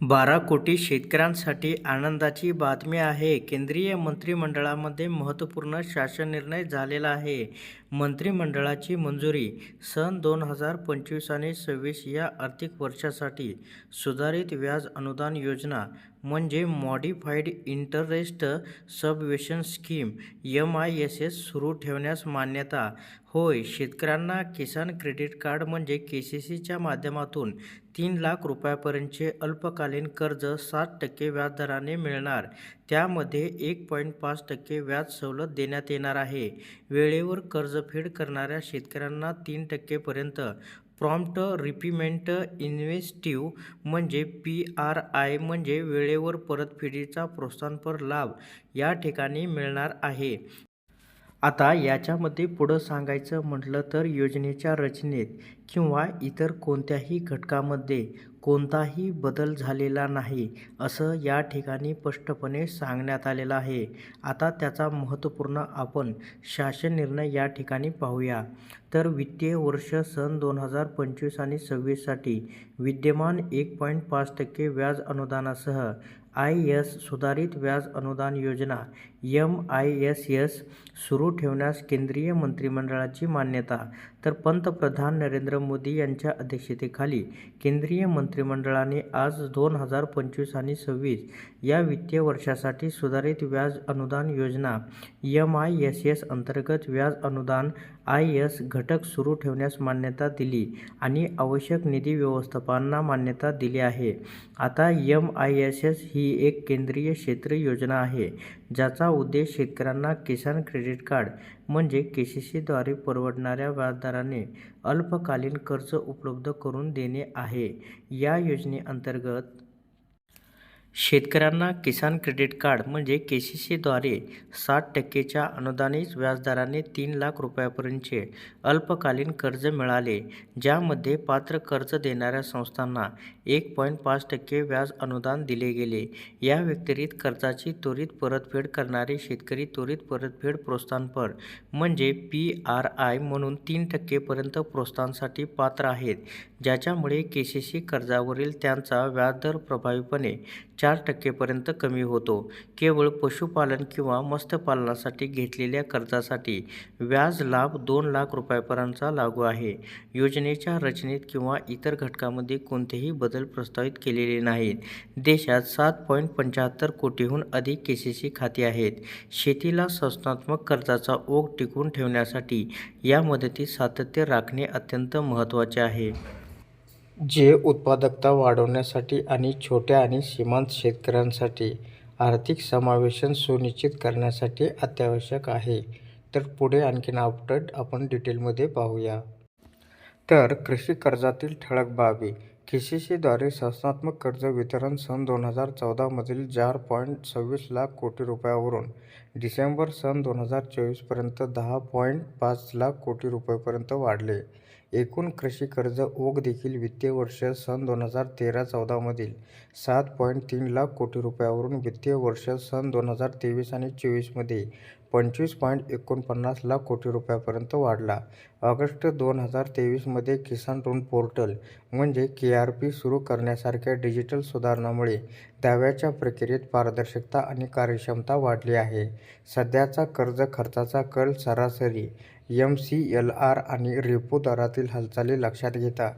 बारा कोटी शेतकऱ्यांसाठी आनंदाची बातमी आहे. केंद्रीय मंत्रिमंडळामध्ये महत्त्वपूर्ण शासन निर्णय झालेला आहे. मंत्रिमंडळाची मंजुरी सन दोन हजार पंचवीस आणि सव्वीस या आर्थिक वर्षासाठी सुधारित व्याज अनुदान योजना म्हणजे modified interest subvention scheme M I S S सुरू ठेवण्यास मान्यता. होय शेतकऱ्यांना किसान क्रेडिट कार्ड म्हणजे के सी सीच्या माध्यमातून तीन लाख रुपयापर्यंतचे अल्पकालीन कर्ज सात टक्के व्याजदराने मिळणार. त्यामध्ये एक पॉईंट पाच टक्के व्याज सवलत देण्यात येणार आहे. वेळेवर कर्ज कर्जफेड करणाऱ्या शेतकऱ्यांना तीन टक्केपर्यंत प्रॉम्प्ट रिपीमेंट इन्व्हेस्टिव्ह म्हणजे पी आर आय म्हणजे वेळेवर परतफेडीचा प्रोत्साहनपर लाभ या ठिकाणी मिळणार आहे. आता याच्यामध्ये पुढं सांगायचं म्हटलं तर योजनेच्या रचनेत किंवा इतर कोणत्याही घटकामध्ये कोणताही बदल झालेला नाही असं या ठिकाणी स्पष्टपणे सांगण्यात आलेलं आहे. आता त्याचा महत्त्वपूर्ण आपण शासन निर्णय या ठिकाणी पाहूया. तर वित्तीय वर्ष सन दोन हजार पंचवीस आणि सव्वीससाठी विद्यमान एक पॉईंट पाच टक्के व्याज अनुदानासह आय एस सुधारित व्याज अनुदान योजना एम आय एस एस सुरू ठेवण्यास केंद्रीय मंत्रिमंडळाची मान्यता. तर पंतप्रधान नरेंद्र मोदी यांच्या अध्यक्षतेखाली केंद्रीय मंत्रिमंडळाने आज दोन हजार पंचवीस आणि सव्वीस या वित्तीय वर्षासाठी सुधारित व्याज अनुदान योजना एम आय एस एस अंतर्गत व्याज अनुदान आय एस घटक सुरू ठेवण्यास मान्यता दिली आणि आवश्यक निधी व्यवस्थापनांना मान्यता दिली आहे. आता यम आय एस एस ही एक केंद्रीय क्षेत्र योजना आहे ज्याचा उद्देश शेतकऱ्यांना किसान क्रेडिट कार्ड म्हणजे के सी सीद्वारे परवडणाऱ्या व्याजदराने अल्पकालीन कर्ज उपलब्ध करून देणे आहे. या योजनेअंतर्गत शेतकऱ्यांना किसान क्रेडिट कार्ड म्हणजे के सी सीद्वारे सात टक्केच्या अनुदानित व्याजदराने तीन लाख रुपयापर्यंतचे अल्पकालीन कर्ज मिळाले ज्यामध्ये पात्र कर्ज देणाऱ्या संस्थांना एक पॉईंट पाच टक्के व्याज अनुदान दिले गेले. या व्यतिरिक्त कर्जाची त्वरित परतफेड करणारे शेतकरी त्वरित परतफेड प्रोत्साहनपर म्हणजे पी आर आय म्हणून तीन टक्केपर्यंत प्रोत्साहनासाठी पात्र आहेत ज्याच्यामुळे के सी सी कर्जावरील त्यांचा व्याजदर प्रभावीपणे चार टक्केपर्यंत कमी होतो. केवळ पशुपालन किंवा मत्स्यपालनासाठी घेतलेल्या कर्जासाठी व्याज लाभ दोन लाख रुपयापर्यंतचा लागू आहे. योजनेच्या रचनेत किंवा इतर घटकामध्ये कोणतेही बदल प्रस्तावित केलेले नाहीत. देशात सात पॉईंट पंच्याहत्तर कोटीहून अधिक के सी सी खाती आहेत. शेतीला संस्थात्मक कर्जाचा ओघ टिकवून ठेवण्यासाठी या मदतीत सातत्य राखणे अत्यंत महत्त्वाचे आहे. जे उत्पादकता वाढवण्यासाठी आणि छोट्या आणि सीमांत शेतकऱ्यांसाठी आर्थिक समावेशन सुनिश्चित करण्यासाठी अत्यावश्यक आहे. तर पुढे आणखीन अपडेट आपण डिटेलमध्ये पाहूया. तर कृषी कर्जातील ठळक बाबी. के सी संस्थात्मक कर्ज वितरण सन दोन हजार चौदामधील चार पॉईंट सव्वीस लाख कोटी रुपयावरून डिसेंबर सन दोन हजार चोवीसपर्यंत दहा पॉईंट पाच लाख कोटी रुपयेपर्यंत वाढले. एकूण कृषी कर्ज ओघ देखील वित्तीय वर्ष सन दोन हजार तेरा चौदामधील सात पॉईंट तीन लाख कोटी रुपयावरून वित्तीय वर्ष सन दोन हजार तेवीस आणि चोवीसमध्ये पंचवीस पॉईंट एकोणपन्नास लाख कोटी रुपयापर्यंत वाढला. ऑगस्ट दोन हजार तेवीसमध्ये किसान ऋण पोर्टल म्हणजे के आर पी सुरू करण्यासारख्या डिजिटल सुधारणामुळे दाव्याच्या प्रक्रियेत पारदर्शकता आणि कार्यक्षमता वाढली आहे. सध्याचा कर्ज खर्चाचा कल सरासरी एम सी एल आर आणि रेपो दरातील हालचाली लक्षात घेता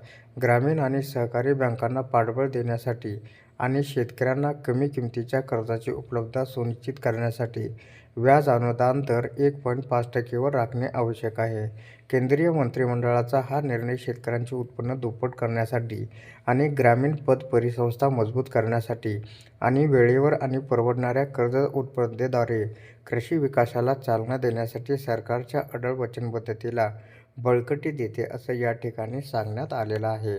ग्रामीण आणि सहकारी बँकांना पाठबळ देण्यासाठी आणि शेतकऱ्यांना कमी किमतीच्या कर्जाची उपलब्धता सुनिश्चित करण्यासाठी व्याज अनुदान दर एक पॉईंट पाच टक्केवर राखणे आवश्यक आहे. केंद्रीय मंत्रिमंडळाचा हा निर्णय शेतकऱ्यांचे उत्पन्न दुप्पट करण्यासाठी आणि ग्रामीण पद परिसंस्था मजबूत करण्यासाठी आणि वेळेवर आणि परवडणाऱ्या कर्ज उत्पादनेद्वारे कृषी विकासाला चालना देण्यासाठी सरकारच्या अडळ वचनबद्धतेला बळकटी देते असं या ठिकाणी सांगण्यात आलेलं आहे.